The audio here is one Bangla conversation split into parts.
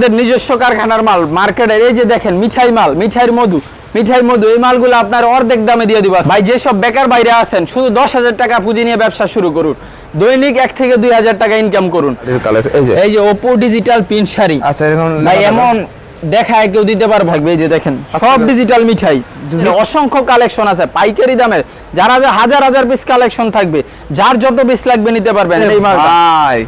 আমাদের নিজস্ব কারখানার মাল মার্কেটের এই যে দেখেন মিঠাই মাল মিঠাইয়ের মধু মিঠাই মধু এই মালগুলো আপনার অর্ধেক দামে দিয়ে দিব। ভাই যেসব বেকার বাইরে আছেন শুধু দশ হাজার টাকা পুঁজি নিয়ে ব্যবসা শুরু করুন। দৈনিক এক থেকে দুই হাজার টাকা ইনকাম করুন। এই যে ওপো ডিজিটাল পিন শাড়ি। আচ্ছা ভাই এমন দেখায় কেউ দিতে পারবে? এই যে দেখেন সব ডিজিটাল মিঠাই। অসংখ্য কালেকশন আছে পাইকারি দামের। যারা যা হাজার হাজার পিস কালেকশন থাকবে যার যত পিস লাগবে নিতে পারবেন এই মালটা। ভাই।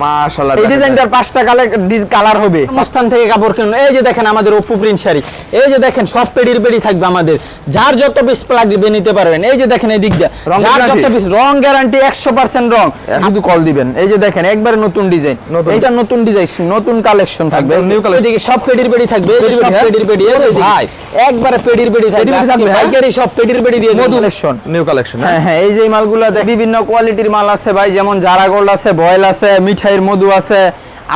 মাশাআল্লাহ এই ডিজাইনটার পাঁচটা কালার হবে। মস্তান থেকে কাপড় কিনুন। এই যে দেখেন আমাদের ওপো প্রিন্ট শাড়ি। এই যে দেখেন সব পেডির পেডি থাকবে আমাদের। যার যত পিস লাগবে নিতে পারবেন। এই যে দেখেন এই যার যত পিস রং গ্যারান্টি একশো পার্সেন্ট রং। শুধু কল দিবেন। এই যে দেখেন একবারে নতুন ডিজাইন। নতুন। নতুন ডিজাইন নতুন কালেকশন থাকবে। এদিকে সব পেডির পেডি থাকবে। এই সব হ্যাঁ? পেডির পেডি। ভাই। একবারে পেডির পেডি থাকবে। থাকবে, হ্যাঁ? সব পেডির পেডি দিয়ে মধু। কালেকশন নিউ কালেকশন হ্যাঁ? হ্যাঁ এই যে মালগুলো বিভিন্ন কোয়ালিটির মাল আছে ভাই। যেমন জারা গোল্ড আছে বয়েল আছে মিঠাইয়ের মধু আছে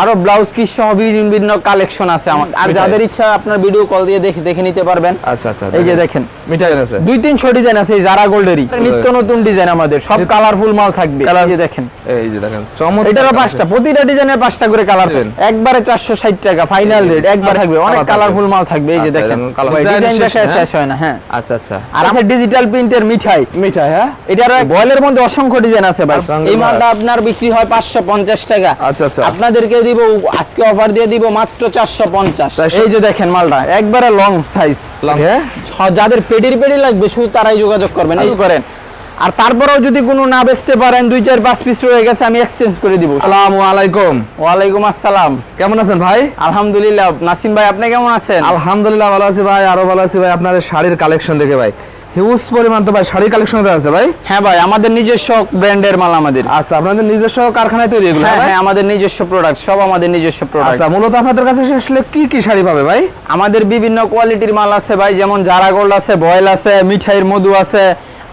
আরও ব্লাউজ পিস সহ বিভিন্ন বিভিন্ন কালেকশন আছে আমার। আর যাদের ইচ্ছা আপনার ভিডিও কল দিয়ে দেখে দেখে নিতে পারবেন। আচ্ছা আচ্ছা এই যে দেখেন। মিঠাই আছে। দুই তিনশো ডিজাইন আছে এই জারা গোল্ডেরই নিত্য নতুন ডিজাইন আমাদের সব কালারফুল মাল থাকবে। এই যে দেখেন। এই যে দেখেন চমৎকার। এটারও পাঁচটা প্রতিটা ডিজাইনের পাঁচটা করে কালার দিবেন। একবারে চারশো ষাট টাকা ফাইনাল রেট একবার থাকবে। অনেক কালারফুল মাল থাকবে। এই যে আচ্ছা, দেখেন। ডিজাইন design শেষ, দেখায় হ্যাঁ? হয় না হ্যাঁ। আচ্ছা আচ্ছা। আর আছে ডিজিটাল প্রিন্টের মিঠাই। মিঠাই হ্যাঁ? এটার বয়েলের মধ্যে অসংখ্য ডিজাইন আছে ভাই। এই মালটা আপনার বিক্রি হয় পাঁচশো পঞ্চাশ টাকা। আচ্ছা, আচ্ছা। আপনাদেরকে দিব আজকে অফার দিয়ে দিব মাত্র চারশো পঞ্চাশ। এই যে দেখেন মালটা একবারে লং সাইজ হ্যাঁ? যাদের পেডির পেডি লাগবে শুধু তারাই যোগাযোগ করবেন এই করেন। আর তারপরেও যদি কোনো না বেচতে পারেন দুই চার পাঁচ পিস রয়ে গেছে আমি এক্সচেঞ্জ করে দিব। আসসালামু আলাইকুম। ওয়ালাইকুম আসসালাম। কেমন আছেন ভাই? আলহামদুলিল্লাহ নাসিম ভাই আপনি কেমন আছেন? আলহামদুলিল্লাহ ভালো আছি ভাই আরও ভালো আছি ভাই আপনার শাড়ির কালেকশন দেখে ভাই। হিউজ পরিমাণ তো ভাই শাড়ি কালেকশন আছে ভাই। হ্যাঁ ভাই আমাদের নিজস্ব ব্র্যান্ডের মাল আমাদের। আচ্ছা আপনাদের নিজস্ব কারখানায় তৈরি এগুলো হ্যাঁ? হ্যাঁ আমাদের নিজস্ব প্রোডাক্ট সব আমাদের নিজস্ব প্রোডাক্ট আচ্ছা মূলত আপনাদের কাছে আসলে কি কি শাড়ি পাবে ভাই? আমাদের বিভিন্ন কোয়ালিটির মাল আছে ভাই যেমন জারা গোল্ড আছে বয়েল আছে মিঠাইয়ের মধু আছে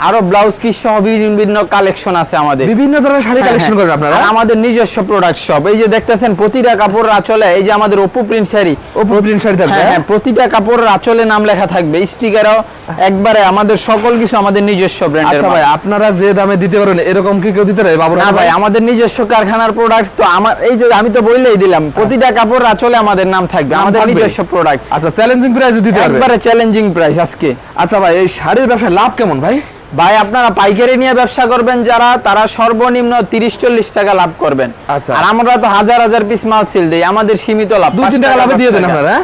আরও ব্লাউজ পিস সহ বিভিন্ন বিভিন্ন কালেকশন আছে আমাদের। বিভিন্ন ধরনের শাড়ি হ্যাঁ, কালেকশন হ্যাঁ। করেন আপনারা? আমাদের নিজস্ব প্রোডাক্ট সব এই যে দেখতেছেন প্রতিটা কাপড় আঁচলে এই যে আমাদের ওপো প্রিন্ট শাড়ি। ওপো প্রিন্ট শাড়ি থাকবে হ্যাঁ হ্যাঁ? প্রতিটা কাপড়ের আঁচলে নাম লেখা থাকবে। স্টিকারও একবারে আমাদের সকল কিছু আমাদের নিজস্ব ব্র্যান্ডের আচ্ছা ভাই আপনারা যে দামে দিতে পারেন এরকম কি কেউ দিতে পারে? বাবুর না ভাই আমাদের নিজস্ব কারখানার প্রোডাক্ট তো আমার এই যে আমি তো বললেই দিলাম প্রতিটা কাপড় আঁচলে আমাদের নাম থাকবে আমাদের নিজস্ব প্রোডাক্ট আচ্ছা চ্যালেঞ্জিং প্রাইসে দিতে পারবে? একবারে চ্যালেঞ্জিং প্রাইস আজকে। আচ্ছা ভাই এই শাড়ির ব্যবসায় লাভ কেমন ভাই? ভাই আপনারা পাইকারি নিয়ে ব্যবসা করবেন যারা তারা সর্বনিম্ন তিরিশ চল্লিশ টাকা লাভ করবেন। আচ্ছা। আর আমরা তো হাজার হাজার পিস মাল সেল দিই আমাদের সীমিত লাভ। দুই তিন টাকা লাভে দিয়ে দেন আপনারা?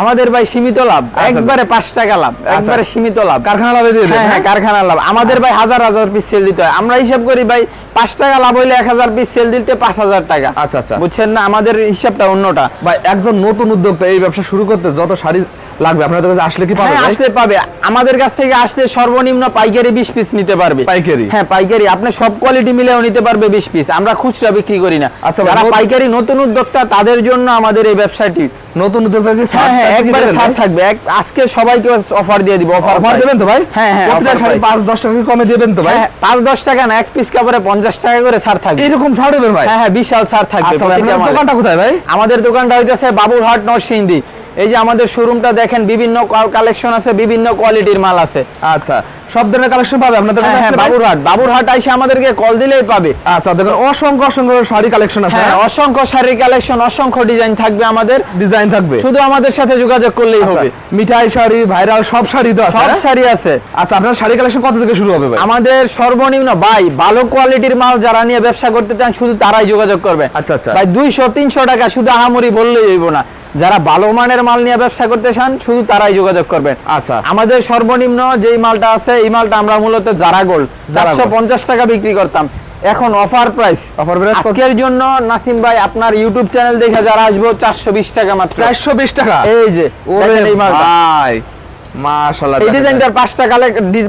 আমাদের ভাই সীমিত লাভ একবারে পাঁচ টাকা লাভ একবারে সীমিত লাভ। কারখানা লাভে দিয়ে দেন হ্যাঁ হ্যাঁ হ্যাঁ? কারখানার লাভ। আমাদের ভাই হাজার হাজার পিস সেল দিতে হয়। আমরা হিসাব করি ভাই পাঁচ টাকা লাভ হইলে এক হাজার পিস সেল দিতে পাঁচ হাজার টাকা। আচ্ছা, আচ্ছা। বুঝছেন না? আমাদের হিসাবটা অন্যটা। ভাই একজন নতুন উদ্যোক্তা এই ব্যবসা শুরু করতে যত শাড়ি লাগবে। আপনাদের কাছে আসলে কি পাবে হ্যাঁ আসলে পাবে। আমাদের কাছ থেকে আসলে সর্বনিম্ন পাইকারি বিশ পিস নিতে পারবে। পাইকারি? হ্যাঁ পাইকারি। আপনি সব কোয়ালিটি মিলেও নিতে পারবে বিশ পিস আমরা খুচরা বিক্রি করি না। আচ্ছা, যারা পাইকারি নতুন উদ্যোক্তা তাদের জন্য আমাদের এই ব্যবসাটি। নতুন উদ্যোক্তা কি হ্যাঁ হ্যাঁ ছাড় একবারে ছাড় থাকবে। আজকে সবাইকে অফার দিয়ে দিব অফার অফার দেবেন তো ভাই? হ্যাঁ হ্যাঁ প্রতিটা offer শাড়ি price। পাঁচ দশ টাকা কমে দেবেন তো ভাই? হ্যাঁ, পাঁচ দশ টাকা না এক পিস কাপড়ে পঞ্চাশ টাকা করে ছাড় থাকবে। এরকম ছাড় দেবেন ভাই? হ্যাঁ হ্যাঁ বিশাল ছাড় থাকবে আচ্ছা। দোকানটা কোথায় ভাই? আমাদের দোকানটা হইতেছে বাবুরহাট নরসিংদী। এই যে আমাদের শোরুমটা দেখেন বিভিন্ন কালেকশন আছে বিভিন্ন কোয়ালিটির মাল আছে। আচ্ছা সব ধরনের কালেকশন পাবে আপনাদের হ্যাঁ হ্যাঁ? বাবুরহাট বাবুরহাট আইসে আমাদেরকে কল দিলেই পাবে। আচ্ছা দেখুন অসংখ্য অসংখ্য শাড়ি কালেকশন আছে হ্যাঁ অসংখ্য শাড়ির কালেকশন অসংখ্য ডিজাইন থাকবে আমাদের। ডিজাইন থাকবে। শুধু আমাদের সাথে যোগাযোগ করলেই আচ্ছা, হবে। মিঠাই শাড়ি ভাইরাল সব শাড়ি তো আছে সব হ্যাঁ? শাড়ি আছে। আচ্ছা আপনার শাড়ি কালেকশন কত থেকে শুরু হবে ভাই? আমাদের সর্বনিম্ন ভাই ভালো কোয়ালিটির মাল যারা নিয়ে ব্যবসা করতে চান শুধু তারাই যোগাযোগ করবে। আচ্ছা, আচ্ছা। ভাই দুইশো তিনশো টাকা শুধু আহামরি বললেই হইব না। যারা ভালো মানের মাল নিয়ে ব্যবসা করতে চান শুধু তারাই যোগাযোগ করবেন। আচ্ছা। আমাদের সর্বনিম্ন যেই মালটা আছে এই মালটা আমরা মূলত জারা গোল্ড চারশো পঞ্চাশ টাকা বিক্রি করতাম। এখন অফার প্রাইস। Offer price? আজকের জন্য নাসিম ভাই আপনার ইউটিউব চ্যানেল দেখে যারা আসব চারশো বিশ টাকা মাত্র। চারশো বিশ টাকা? এই যে ওরে দেখেন এই মালটা। ভাই। মাশাআল্লাহ এই ডিজাইনটার পাঁচটা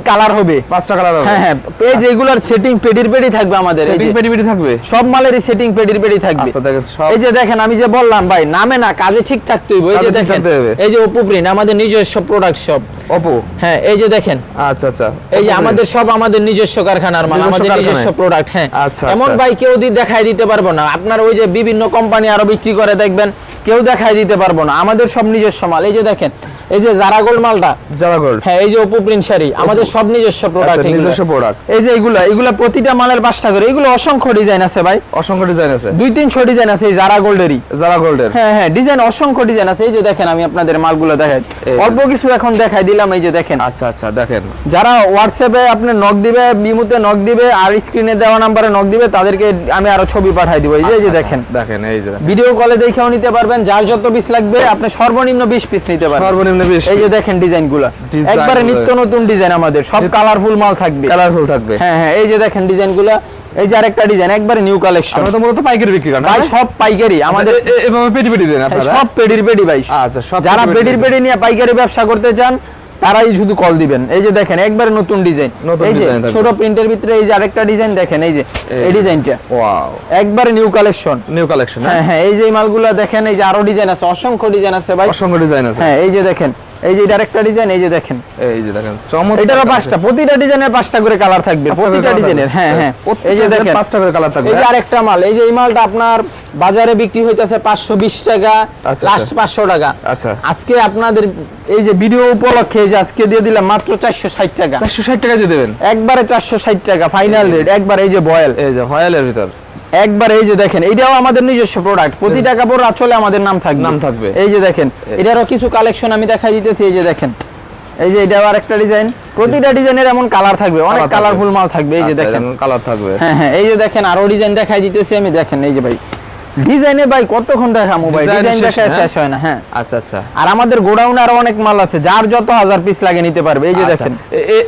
কালার হবে। পাঁচটা কালার হবে। হ্যাঁ হ্যাঁ পেজ এগুলার সেটিং পেডির পেডি থাকবে আমাদের এই সেটিং যে। পেটি পেটি থাকবে? সব মালেরই সেটিং পেডির পেডি থাকবে। আচ্ছা দেখেন এই যে দেখেন আমি যে বললাম ভাই নামে না কাজে ঠিক থাকতে হইব। এই যে দেখেন এই যে ওপো প্রিন্ট আমাদের নিজস্ব প্রোডাক্ট সব অপো হ্যাঁ এই যে দেখেন। আচ্ছা আচ্ছা এই যে আমাদের সব আমাদের নিজস্ব কারখানার মাল আমাদের নিজস্ব প্রোডাক্ট হ্যাঁ। আচ্ছা, এমন আচ্ছা। ভাই কেউ দি দেখাই দিতে পারব না। আপনার ওই যে বিভিন্ন কোম্পানি আরও বিক্রি করে দেখবেন কেউ দেখাই দিতে পারব না। আমাদের সব নিজস্ব মাল। এই যে দেখেন এই যে জারা গোল্ড মালটা? যারা গোল্ড হ্যাঁ এই যে ওপো প্রিন্ট শাড়ি আমাদের সব নিজস্ব প্রোডাক্ট আচ্ছা, নিজস্ব product। এই যে এগুলা এগুলা প্রতিটা মালের পাঁচটা করে এগুলো অসংখ্য ডিজাইন আছে ভাই। অসংখ্য ডিজাইন আছে। দুই তিনশো ডিজাইন আছে এই জারা গোল্ডেরই যারা গোল্ডের হ্যাঁ হ্যাঁ ডিজাইন অসংখ্য ডিজাইন আছে। এই যে দেখেন আমি আপনাদের মালগুলো দেখাই। অল্প কিছু এখন দেখাই দিলাম এই যে দেখেন। আচ্ছা আচ্ছা দেখেন। যারা হোয়াটসঅ্যাপে আপনি নক দিবে বিমুতে নক দিবে আর স্ক্রিনে দেওয়া নাম্বারে নক দিবে তাদেরকে আমি আরও ছবি পাঠাই দিব। এই যে এই যে দেখেন। দেখেন এই যে। ভিডিও কলে দেখেও নিতে পারবেন। যার যত পিস লাগবে আপনি সর্বনিম্ন 20 পিস নিতে পারবেন। সর্বনিম্ন বিশ এই যে দেখেন ডিজাইনগুলা একবারে নিত্য নতুন ডিজাইন আমাদের সব কালারফুল মাল থাকবে। কালারফুল থাকবে। হ্যাঁ হ্যাঁ এই যে দেখেন ডিজাইনগুলো এই যে আরেকটা ডিজাইন একবারে নিউ কালেকশন আমরা তো মূলত পাইকারি বিক্রি করি ভাই সব পাইকারি আমাদের আমাদের এভাবে পেডি পেডি দেন আপনারা? সব পেডির পেডি ভাই। আচ্ছা, সব যারা পেডির পেডি। পেডি নিয়ে পাইকারি ব্যবসা করতে চান তারাই শুধু কল দিবেন। এই যে দেখেন একবারে নতুন ডিজাইন নতুন এই যে ছোট প্রিন্টের ভিতরে এই যে আরেকটা ডিজাইন দেখেন এই যে এই ডিজাইনটা ওয়াও একবারে নিউ কালেকশন নিউ কালেকশন হ্যাঁ? হ্যাঁ এই যে মালগুলো দেখেন এই যে আরও ডিজাইন আছে অসংখ্য ডিজাইন আছে ভাই। অসংখ্য ডিজাইন আছে। হ্যাঁ এই যে দেখেন এই যে আরেকটা ডিজাইন এই যে দেখেন। এই যে দেখেন চমৎকার এটারও পাঁচটা প্রতিটা ডিজাইনের পাঁচটা করে কালার থাকবে প্রতিটা ডিজাইনের হ্যাঁ হ্যাঁ। এই যে দেখেন পাঁচটা করে কালার থাকবে। এই যে আরেকটা মাল এই যে এই মালটা আপনার বাজারে বিক্রি হইতেছে পাঁচশো বিশ টাকা আচ্ছা, লাস্ট আচ্ছা। পাঁচশো টাকা। আচ্ছা। আজকে আপনাদের এই যে ভিডিও উপলক্ষে যে আজকে দিয়ে দিলাম মাত্র চারশো ষাট টাকা। চারশো ষাট টাকা দিয়ে দেবেন? একবারে চারশো ষাট টাকা ফাইনাল রেট একবার এই যে বয়েল। এই যে হয়ালের ভিতর। একবার এই যে দেখেন এটাও আমাদের নিজস্ব প্রোডাক্ট প্রতিটা কাপড় আসলে আমাদের নাম থাকবে। নাম থাকবে। এই যে দেখেন এটারও কিছু কালেকশন আমি দেখাই দিতেছি এই যে দেখেন। এই যে এটাও আরেকটা ডিজাইন প্রতিটা ডিজাইনের এমন কালার থাকবে অনেক কালারফুল মাল থাকবে এই যে দেখেন। কালার থাকবে। হ্যাঁ হ্যাঁ এই যে দেখেন আরও ডিজাইন দেখাই দিতেছি আমি দেখেন এই যে ভাই। ডিজাইনে ভাই কতক্ষণ দেখামো ভাই ডিজাইন দেখায় হ্যাঁ? শেষ হয় না হ্যাঁ। আচ্ছা আচ্ছা। আর আমাদের গোডাউনে আরও অনেক মাল আছে যার যত হাজার পিস লাগে নিতে পারবে এই যে আচ্ছা। দেখেন।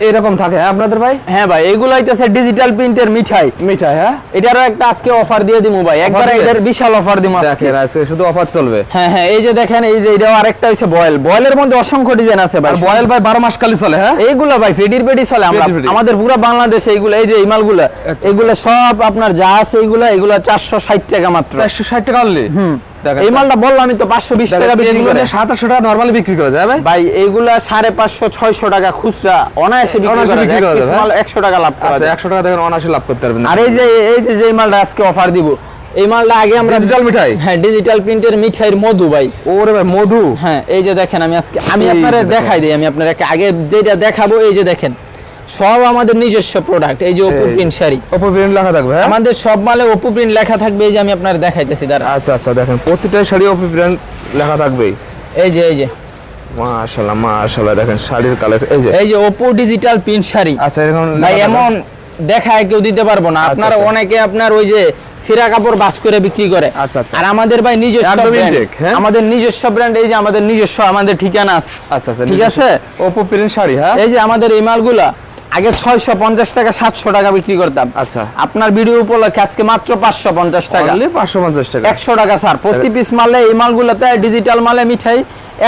এরকম থাকে হ্যাঁ আপনাদের ভাই? হ্যাঁ ভাই এগুলো হইতেছে ডিজিটাল প্রিন্টের মিঠাই। মিঠাই হ্যাঁ? এটারও একটা আজকে অফার দিয়ে দিমু ভাই একবার? এদের বিশাল অফার দিমু আজকে। আজকে শুধু অফার চলবে। হ্যাঁ হ্যাঁ এই যে দেখেন এই যে এটাও আরেকটা হচ্ছে বয়েল। বয়েলের মধ্যে অসংখ্য ডিজাইন আছে ভাই। বয়েল ভাই বারো মাস কালি চলে হ্যাঁ? এইগুলা ভাই ফেডির পেডি চলে আমরা। আমাদের পুরো বাংলাদেশে এইগুলা এই যে এই মালগুলা আচ্ছা। এগুলা সব আপনার যা আছে এইগুলা এগুলা চারশো ষাট টাকা মাত্র। চারশো ষাট টাকা অনলি এই মালটা বললাম আমি তো পাঁচশো বিশ টাকা বিক্রি করে। সাত টাকা নর্মালি বিক্রি করা যায় ভাই। ভাই এইগুলা সাড়ে পাঁচশো ছয়শো টাকা খুচরা অনায়াসে বিক্রি করা যায়। একশো টাকা লাভ করা আচ্ছা যায়। একশো টাকা দেখেন অনায়াসে লাভ করতে পারবেন। আর এই যে এই যে যে মালটা আজকে অফার দিব এই মালটা আগে আমরা মিঠাই? হ্যাঁ ডিজিটাল প্রিন্টের মিঠাইয়ের মধু ভাই। ওরে ভাই মধু? হ্যাঁ এই যে দেখেন আমি আজকে আমি আপনারা দেখাই দিই আমি আপনাকে আগে যেটা দেখাবো এই যে দেখেন। সব আমাদের নিজস্ব প্রোডাক্ট এই যে ওপো প্রিন্ট শাড়ি। ওপো প্রিন্ট লেখা থাকবে হ্যাঁ? আমাদের সব মালে ওপো প্রিন্ট লেখা থাকবে এই যে আমি আপনার দেখাইতেছি দাঁড়া আচ্ছা আচ্ছা দেখেন প্রতিটা শাড়ি ওপো প্রিন্ট লেখা থাকবেই এই যে এই যে। মাশাআল্লাহ মাশাআল্লাহ দেখেন শাড়ির কালার এই যে। এই যে ওপো ডিজিটাল প্রিন্ট শাড়ি। আচ্ছা এরকম ভাই এমন দেখায় কেউ দিতে পারব না। আপনারা আচ্ছা। অনেকে আপনার ওই যে সিরা কাপড় বাস করে বিক্রি করে। আচ্ছা, আচ্ছা। আর আমাদের ভাই নিজস্ব হ্যাঁ? আমাদের নিজস্ব ব্র্যান্ড এই যে আমাদের নিজস্ব আমাদের ঠিকানা আছে। আচ্ছা আচ্ছা ঠিক আছে? ওপো প্রিন্ট শাড়ি হ্যাঁ? এই যে আমাদের এই মালগুলা আগে ছয়শো পঞ্চাশ টাকা সাতশো টাকা বিক্রি করতাম। আচ্ছা। আপনার ভিডিও উপলক্ষে আজকে মাত্র পাঁচশো পঞ্চাশ টাকা। পাঁচশো পঞ্চাশ টাকা। একশো টাকা স্যার প্রতি পিস মালে এই মালগুলোতে ডিজিটাল মালে মিঠাই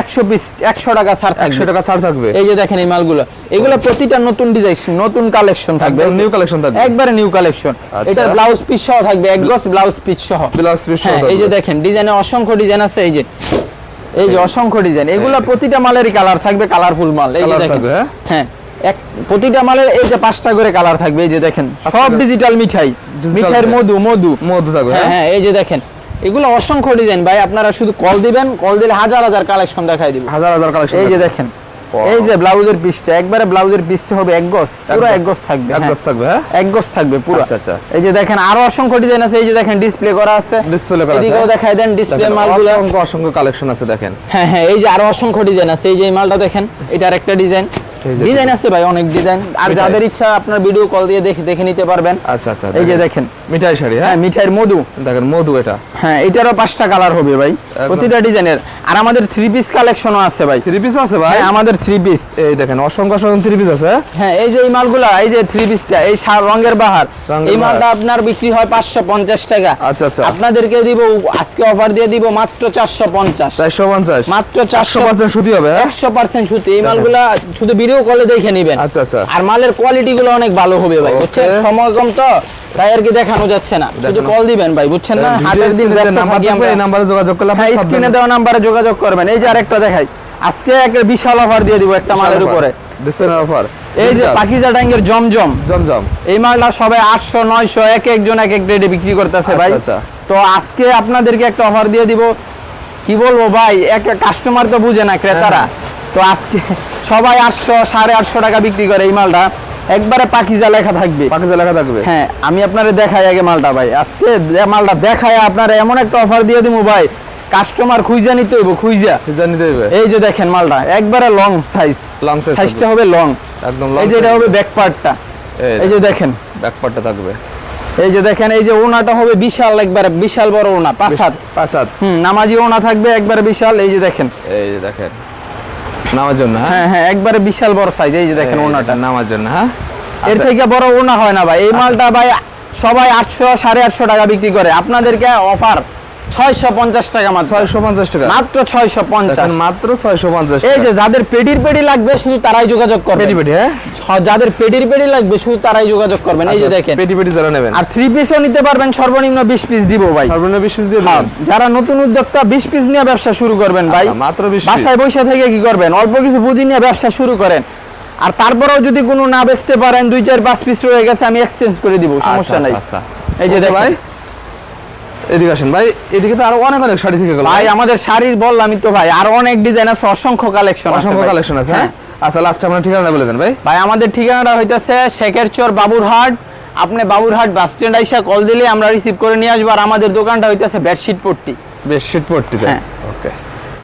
একশো পিস একশো টাকা স্যার একশো টাকা ছাড় থাকবে। এই যে দেখেন এই মালগুলো। এগুলো প্রতিটা নতুন ডিজাইন নতুন কালেকশন থাকবে। নিউ কালেকশন থাকবে। একবারে নিউ কালেকশন। এটার ব্লাউজ পিস সহ থাকবে এক গজ ব্লাউজ পিস সহ। Blouse piece সহ হ্যাঁ এই যে দেখেন ডিজাইনে অসংখ্য ডিজাইন আছে এই যে। এই যে অসংখ্য ডিজাইন এগুলো প্রতিটা মালেরই কালার থাকবে কালারফুল মাল। এই যে দেখেন। হ্যাঁ? এক প্রতিটা মালের এই যে পাঁচটা করে কালার থাকবে এই যে দেখেন সব ডিজিটাল মিঠাই। মিঠাইয়ের মধু মধু। মধু থাকবে হ্যাঁ হ্যাঁ? হ্যাঁ এই যে দেখেন এগুলো অসংখ্য ডিজাইন ভাই আপনারা শুধু কল দিবেন কল দিলে হাজার হাজার কালেকশন দেখাই দিবে। হাজার হাজার কালেকশন এই যে দেখেন এই যে ব্লাউজের পিসটা একবারে ব্লাউজের পিসটা হবে এক গজ পুরো এক গজ থাকবে এক হ্যাঁ। গজ থাকবে হ্যাঁ? এক গজ থাকবে পুরো। আচ্ছা, আচ্ছা। এই যে দেখেন আরও অসংখ্য ডিজাইন আছে এই যে দেখেন ডিসপ্লে করা আছে। Display করা আছে, এদিকেও? দেখাই দেন ডিসপ্লে মালগুলো। অসংখ্য অসংখ্য কালেকশন আছে দেখেন। হ্যাঁ হ্যাঁ এই যে আরও অসংখ্য ডিজাইন আছে এই যে এই মালটা দেখেন এটার একটা ডিজাইন ডিজাইন আছে ভাই অনেক ডিজাইন আর যাদের ইচ্ছা আপনার ভিডিও কল দিয়ে দেখে দেখে নিতে পারবেন। আচ্ছা আচ্ছা এই যে দেখেন। মিঠাই শাড়ি হ্যাঁ? হ্যাঁ মিঠাইয়ের মধু। দেখেন মধু এটা। হ্যাঁ এটারও পাঁচটা কালার হবে ভাই। প্রতিটা ডিজাইনের আর আমাদের থ্রি পিস কালেকশনও আছে ভাই। থ্রি পিস আছে ভাই? হ্যাঁ আমাদের থ্রি পিস এই দেখেন অসংখ্য অসংখ্য থ্রি পিস আছে হ্যাঁ? এই যে এই মালগুলা এই যে থ্রি পিসটা এই রঙের বাহার। এই মালটা আপনার বিক্রি হয় পাঁচশো পঞ্চাশ টাকা। আচ্ছা আচ্ছা। আপনাদেরকে দিব আজকে অফার দিয়ে দিব মাত্র চারশো পঞ্চাশ। চারশো পঞ্চাশ। মাত্র চারশো পার্সেন্ট সুতি হবে হ্যাঁ? একশো পার্সেন্ট সুতি। এই মালগুলা শুধু ভিডিও কলে দেখে নিবেন। আচ্ছা আচ্ছা। আর মালের কোয়ালিটি গুলো অনেক ভালো হবে ভাই বুঝছেন? সময় কম তো তাই আর কি দেখানো যাচ্ছে না। শুধু কল দিবেন ভাই বুঝছেন না? হাটের দিন নাম্বার যোগাযোগ করলে হ্যাঁ স্ক্রিনে দেওয়া নাম্বারে যোগাযোগ করবেন। এই যে আরেকটা দেখাই। আজকে একটা বিশাল অফার দিয়ে দিব একটা মালের উপরে। অফার এই যে পাকিজা জমজম। জমজম। এই মালটা সবাই আটশো নয়শো এক একজন এক এক রেটে বিক্রি করতেছে ভাই। আচ্ছা, তো আজকে আপনাদেরকে একটা অফার দিয়ে দিব। কি বলব ভাই একটা কাস্টমার তো বুঝে না ক্রেতারা। তো আজকে সবাই আটশো সাড়ে আটশো টাকা বিক্রি করে এই মালটা। একবারে পাকিজা লেখা থাকবে। পাকিস্তান লেখা থাকবে? হ্যাঁ আমি আপনারে দেখাই আগে মালটা ভাই। আজকে মালটা দেখায় আপনারা এমন একটা অফার দিয়ে দিব ভাই। কাস্টমার খুঁজা নিতে হইব খুঁজা। জানি দেবে এই যে দেখেন মালটা একবারে লং সাইজ লং সাইজ সাইজটা হবে লং একদম লং এই যে এটা হবে ব্যাক পার্টটা এই যে দেখেন। ব্যাক পার্টটা থাকবে। এই যে দেখেন এই যে ওনাটা হবে বিশাল একবারে বিশাল বড় ওনা পাঁচ হাত। পাঁচ হাত। হুম নামাজি ওনা থাকবে একবারে বিশাল। এই যে দেখেন। এই যে দেখেন। নামার জন্য হ্যাঁ? হ্যাঁ হ্যাঁ একবারে বিশাল বড় সাইজ এই যে দেখেন ওনাটা। নামার জন্য হ্যাঁ? এর আচ্ছা, থেকে বড় ওনা হয় না ভাই। এই মালটা ভাই সবাই আটশো সাড়ে আটশো টাকা বিক্রি করে। আপনাদেরকে অফার ছয়শো পঞ্চাশ টাকা মাত্র। ছয়শো পঞ্চাশ টাকা। মাত্র ছয়শো পঞ্চাশ। মাত্র ছয়শো পঞ্চাশ এই যে যাদের পেটির পেটি লাগবে শুধু তারাই যোগাযোগ করবে। পেটি পেটি হ্যাঁ? যাদের পেটির পেটি লাগবে শুধু তারাই যোগাযোগ করবেন। এই যে আচ্ছা, দেখেন। পেটি পেটি যারা নেবেন। আর থ্রি পিসও নিতে পারবেন সর্বনিম্ন বিশ পিস দিব ভাই। সর্বনিম্ন বিশ পিস দিয়ে হ্যাঁ, যারা নতুন উদ্যোক্তা বিশ পিস নিয়ে ব্যবসা শুরু করবেন ভাই। আচ্ছা, মাত্র 20 piece। বাসায় বসে থেকে কি করবেন? অল্প কিছু পুঁজি নিয়ে ব্যবসা শুরু করেন। আর তারপরেও যদি কোনো না বেচতে পারেন দুই চার পাঁচ পিস রয়ে গেছে আমি এক্সচেঞ্জ করে দিব সমস্যা আচ্ছা, নাই। আচ্ছা, এই যে দেখেন। ভাই এদিকে আসেন ভাই এদিকে তো আরও অনেক অনেক শাড়ি থেকে গেল। ভাই আমাদের শাড়ির বললামই তো ভাই আর অনেক ডিজাইন আছে অসংখ্য কালেকশন অসংখ্য কালেকশন আছে হ্যাঁ? আচ্ছা লাস্ট আপনার ঠিকানা বলে দেন ভাই। ভাই আমাদের ঠিকানাটা হইতেছে শেখেরচর বাবুরহাট। আপনি বাবুরহাট বাস স্ট্যান্ড আইসা কল দিলে আমরা রিসিভ করে নিয়ে আসব। আর আমাদের দোকানটা হইতেছে বেডশিট পট্টি। বেডশিট পট্টি হ্যাঁ।